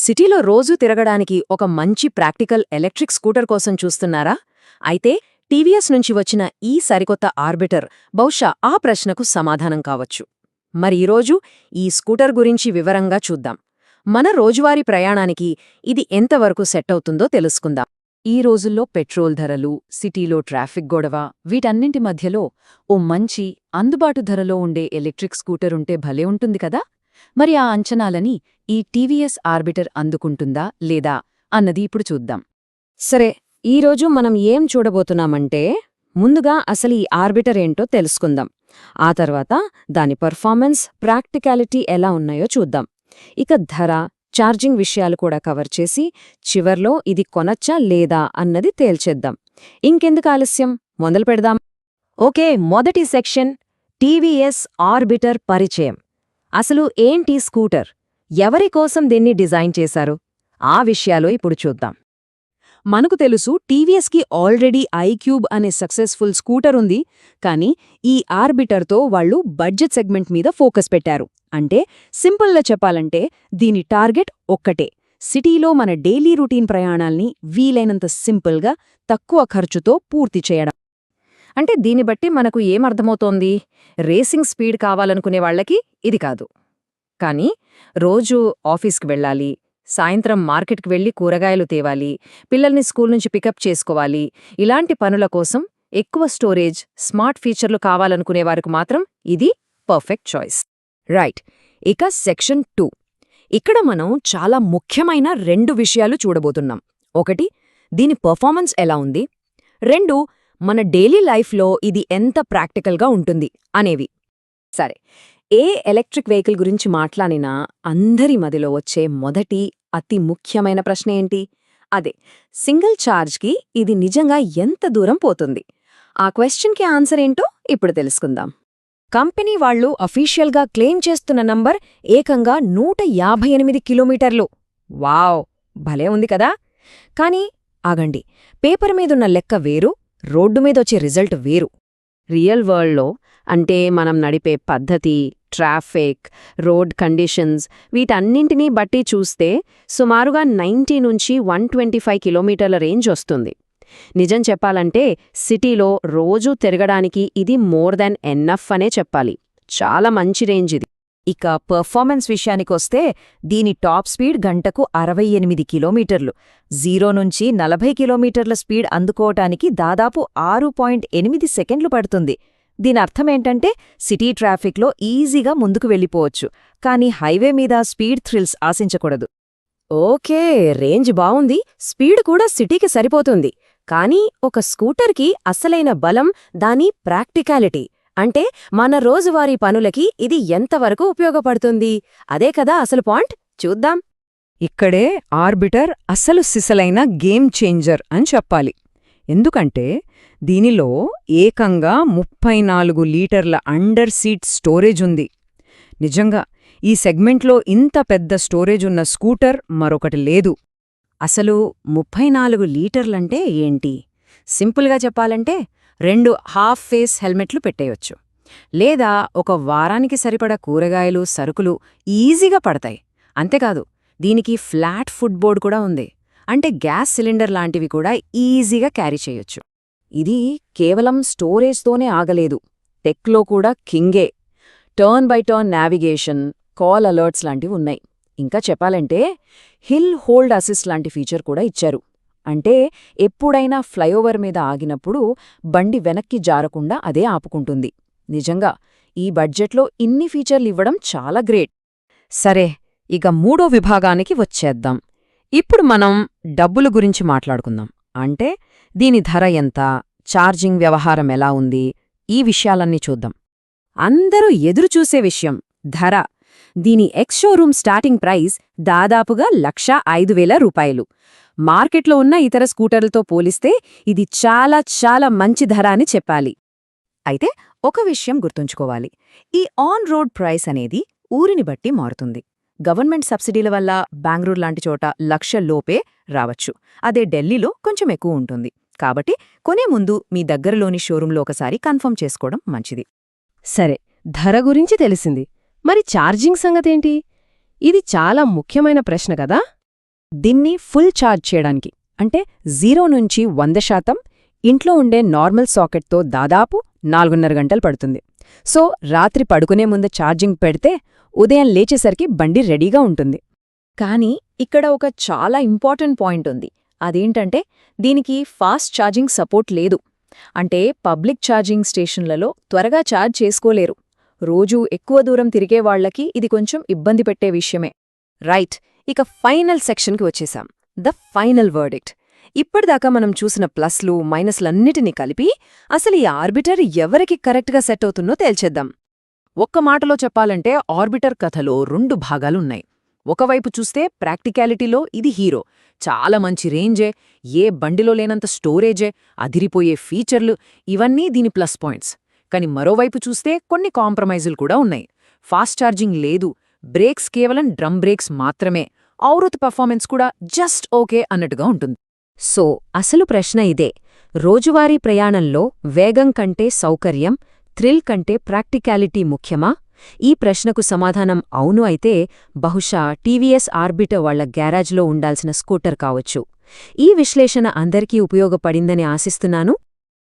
సిటీలో రోజూ తిరగడానికి ఒక మంచి ప్రాక్టికల్ ఎలక్ట్రిక్ స్కూటర్ కోసం చూస్తున్నారా? అయితే టీవీఎస్ నుంచి వచ్చిన ఈ సరికొత్త ఆర్బిటర్ బహుశా ఆ ప్రశ్నకు సమాధానం కావచ్చు. మరి ఈరోజు ఈ స్కూటర్ గురించి వివరంగా చూద్దాం. మన రోజువారీ ప్రయాణానికి ఇది ఎంతవరకు సెట్ అవుతుందో తెలుసుకుందాం. ఈ రోజుల్లో పెట్రోల్ ధరలు సిటీలో ట్రాఫిక్ గొడవ వీటన్నింటి మధ్యలో ఓ మంచి అందుబాటు ధరలో ఉండే ఎలక్ట్రిక్ స్కూటర్ ఉంటే భలే ఉంటుంది కదా! మరి ఆ అంచనాలని ఈ టీవీఎస్ ఆర్బిటర్ అందుకుంటుందా లేదా అన్నది ఇప్పుడు చూద్దాం. సరే ఈరోజు మనం ఏం చూడబోతున్నామంటే ముందుగా అసలు ఈ ఆర్బిటర్ ఏంటో తెలుసుకుందాం. ఆ తర్వాత దాని పర్ఫార్మెన్స్ ప్రాక్టికాలిటీ ఎలా ఉన్నాయో చూద్దాం. ఇక ధర ఛార్జింగ్ విషయాలు కూడా కవర్ చేసి చివర్లో ఇది కొనచ్చా లేదా అన్నది తేల్చేద్దాం. ఇంకెందుకు ఆలస్యం? మొదలు పెడదాం. ఓకే మొదటి సెక్షన్ టీవీఎస్ ఆర్బిటర్ పరిచయం. అసలు ఏంటి స్కూటర్? ఎవరి కోసం దీన్ని డిజైన్ చేశారు? ఆ విషయాలు ఇప్పుడు చూద్దాం. మనకు తెలుసు టీవీఎస్కి ఆల్రెడీ ఐక్యూబ్ అనే సక్సెస్ఫుల్ స్కూటర్ ఉంది కానీ ఈ ఆర్బిటర్తో వాళ్ళు బడ్జెట్ సెగ్మెంట్ మీద ఫోకస్ పెట్టారు. అంటే సింపుల్గా చెప్పాలంటే దీని టార్గెట్ ఒక్కటే సిటీలో మన డైలీ రుటీన్ ప్రయాణాల్ని వీలైనంత సింపుల్గా తక్కువ ఖర్చుతో పూర్తి చేయడం. అంటే దీన్ని బట్టి మనకు ఏమర్థమవుతోంది రేసింగ్ స్పీడ్ కావాలనుకునే వాళ్ళకి ఇది కాదు. కానీ రోజూ ఆఫీస్కి వెళ్ళాలి సాయంత్రం మార్కెట్కి వెళ్ళి కూరగాయలు తేవాలి పిల్లల్ని స్కూల్ నుంచి పికప్ చేసుకోవాలి ఇలాంటి పనుల కోసం ఎక్కువ స్టోరేజ్ స్మార్ట్ ఫీచర్లు కావాలనుకునే వారికి మాత్రం ఇది పర్ఫెక్ట్ చాయిస్. రైట్ ఇక సెక్షన్ టూ. ఇక్కడ మనం చాలా ముఖ్యమైన రెండు విషయాలు చూడబోతున్నాం. ఒకటి దీని పర్ఫార్మెన్స్ ఎలా ఉంది? రెండు మన డైలీ లైఫ్లో ఇది ఎంత ప్రాక్టికల్గా ఉంటుంది అనేవి. సరే ఏ ఎలక్ట్రిక్ వెహికల్ గురించి మాట్లాడినా అందరి మదిలో వచ్చే మొదటి అతి ముఖ్యమైన ప్రశ్న ఏంటి? అదే సింగిల్ ఛార్జ్కి ఇది నిజంగా ఎంత దూరం పోతుంది? ఆ క్వశ్చన్కి ఆన్సర్ ఏంటో ఇప్పుడు తెలుసుకుందాం. కంపెనీ వాళ్ళు అఫీషియల్గా క్లెయిమ్ చేస్తున్న నంబర్ ఏకంగా నూట యాభై ఎనిమిది కిలోమీటర్లు. వావ్ భలే ఉంది కదా? కానీ ఆగండి పేపర్ మీదున్న లెక్క వేరు రోడ్డు మీదొచ్చే రిజల్ట్ వేరు. రియల్ వరల్డ్లో అంటే మనం నడిపే పద్ధతి ట్రాఫిక్ రోడ్ కండిషన్స్ వీటన్నింటినీ బట్టి చూస్తే సుమారుగా నైంటీ నుంచి వన్ ట్వంటీ ఫైవ్ కిలోమీటర్ల రేంజ్ వస్తుంది. నిజం చెప్పాలంటే సిటీలో రోజూ తిరగడానికి ఇది మోర్ దాన్ ఎన్నఫ్ అనే చెప్పాలి. చాలా మంచి రేంజ్ ఇది. ఇక పర్ఫార్మెన్స్ విషయానికొస్తే దీని టాప్ స్పీడ్ గంటకు అరవై ఎనిమిది కిలోమీటర్లు. జీరో నుంచి నలభై కిలోమీటర్ల స్పీడ్ అందుకోవటానికి దాదాపు ఆరు పాయింట్ ఎనిమిది సెకండ్లు పడుతుంది. దీని అర్థమేంటంటే సిటీ ట్రాఫిక్లో ఈజీగా ముందుకు వెళ్ళిపోవచ్చు కానీ హైవే మీద స్పీడ్ థ్రిల్స్ ఆశించకూడదు. ఓకే రేంజ్ బావుంది స్పీడ్ కూడా సిటీకి సరిపోతుంది కానీ ఒక స్కూటర్కి అసలైన బలం దాని ప్రాక్టికాలిటీ అంటే మన రోజువారీ పనులకి ఇది ఎంతవరకు ఉపయోగపడుతుంది? అదే కదా అసలు పాయింట్? చూద్దాం. ఇక్కడే ఆర్బిటర్ అసలు సిసలైన గేమ్ చేంజర్ అని చెప్పాలి. ఎందుకంటే దీనిలో ఏకంగా ముప్పై నాలుగు లీటర్ల అండర్ సీట్ స్టోరేజ్ ఉంది. నిజంగా ఈ సెగ్మెంట్లో ఇంత పెద్ద స్టోరేజ్ ఉన్న స్కూటర్ మరొకటి లేదు. అసలు ముప్పై నాలుగు లీటర్లంటే ఏంటి? సింపుల్గా చెప్పాలంటే రెండు హాఫ్ ఫేస్ హెల్మెట్లు పెట్టేయొచ్చు. లేదా ఒక వారానికి సరిపడ కూరగాయలు సరుకులు ఈజీగా పడతాయి. అంతేకాదు దీనికి ఫ్లాట్ ఫుడ్ బోర్డ్ కూడా ఉంది. అంటే గ్యాస్ సిలిండర్ లాంటివి కూడా ఈజీగా క్యారీ చేయొచ్చు. ఇది కేవలం స్టోరేజ్తోనే ఆగలేదు. టెక్లో కూడా కింగే. Turn by turn navigation call alerts లాంటివి ఉన్నాయి. ఇంకా చెప్పాలంటే హిల్ హోల్డ్ అసిస్ట్ లాంటి ఫీచర్ కూడా ఇచ్చారు. అంటే ఎప్పుడైనా ఫ్లైఓవర్ మీద ఆగినప్పుడు బండి వెనక్కి జారకుండా అదే ఆపుకుంటుంది. నిజంగా ఈ బడ్జెట్లో ఇన్ని ఫీచర్లు ఇవ్వడం చాలా గ్రేట్. సరే ఇక మూడో విభాగానికి వచ్చేద్దాం. ఇప్పుడు మనం డబ్బుల గురించి మాట్లాడుకుందాం. అంటే దీని ధర ఎంత ఛార్జింగ్ వ్యవహారం ఎలా ఉంది ఈ విషయాలన్నీ చూద్దాం. అందరూ ఎదురుచూసే విషయం ధర. దీని ఎక్స్ షోరూమ్ స్టార్టింగ్ ప్రైస్ దాదాపుగా లక్షా ఐదు వేల రూపాయలు. మార్కెట్లో ఉన్న ఇతర స్కూటర్లతో పోలిస్తే ఇది చాలా చాలా మంచి ధర అని చెప్పాలి. అయితే ఒక విషయం గుర్తుంచుకోవాలి. ఈ ఆన్ రోడ్ ప్రైస్ అనేది ఊరిని బట్టి మారుతుంది. గవర్నమెంట్ సబ్సిడీల వల్ల బెంగళూరు లాంటి చోట లక్ష లోపే రావచ్చు. అదే ఢిల్లీలో కొంచెం ఎక్కువ ఉంటుంది. కాబట్టి కొనే ముందు మీ దగ్గరలోని షోరూంలో ఒకసారి కన్ఫర్మ్ చేసుకోవడం మంచిది. సరే ధర గురించి తెలిసింది. మరి ఛార్జింగ్ సంగతేంటి? ఇది చాలా ముఖ్యమైన ప్రశ్న కదా? దీన్ని ఫుల్ ఛార్జ్ చేయడానికి అంటే జీరో నుంచి వంద శాతం ఇంట్లో ఉండే నార్మల్ సాకెట్తో దాదాపు నాలుగున్నర గంటలు పడుతుంది. సో రాత్రి పడుకునే ముందు ఛార్జింగ్ పెడితే ఉదయం లేచేసరికి బండి రెడీగా ఉంటుంది. కానీ ఇక్కడ ఒక చాలా ఇంపార్టెంట్ పాయింట్ ఉంది. అదేంటంటే దీనికి ఫాస్ట్ ఛార్జింగ్ సపోర్ట్ లేదు. అంటే పబ్లిక్ ఛార్జింగ్ స్టేషన్లలో త్వరగా ఛార్జ్ చేసుకోలేరు. రోజూ ఎక్కువ దూరం తిరిగే వాళ్ళకి ఇది కొంచెం ఇబ్బంది పెట్టే విషయమే. రైట్. ఇక ఫైనల్ సెక్షన్కి వచ్చేసాం. The final verdict. ఇప్పటిదాకా మనం చూసిన ప్లస్లు మైనస్లన్నిటినీ కలిపి అసలు ఈ ఆర్బిటర్ ఎవరికి కరెక్ట్గా సెట్ అవుతుందో తేల్చేద్దాం. ఒక్క మాటలో చెప్పాలంటే ఆర్బిటర్ కథలో రెండు భాగాలున్నాయి. ఒకవైపు చూస్తే ప్రాక్టికాలిటీలో ఇది హీరో. చాలా మంచి రేంజే ఏ బండిలో లేనంత స్టోరేజే అదిరిపోయే ఫీచర్లు ఇవన్నీ దీని ప్లస్ పాయింట్స్. కాని మరోవైపు చూస్తే కొన్ని కాంప్రమైజులు కూడా ఉన్నాయి. ఫాస్ట్ ఛార్జింగ్ లేదు బ్రేక్స్ కేవలం డ్రమ్ బ్రేక్స్ మాత్రమే. ఔరత్ పర్ఫార్మెన్స్ కూడా జస్ట్ ఓకే అన్నట్టుగా ఉంటుంది. సో అసలు ప్రశ్న ఇదే. రోజువారీ ప్రయాణంలో వేగం కంటే సౌకర్యం థ్రిల్ కంటే ప్రాక్టికాలిటీ ముఖ్యమా? ఈ ప్రశ్నకు సమాధానం అవును అయితే బహుశా టీవీఎస్ ఆర్బిటర్ వాళ్ళ గ్యారేజ్లో ఉండాల్సిన స్కూటర్ కావచ్చు. ఈ విశ్లేషణ అందరికీ ఉపయోగపడిందని ఆశిస్తున్నాను.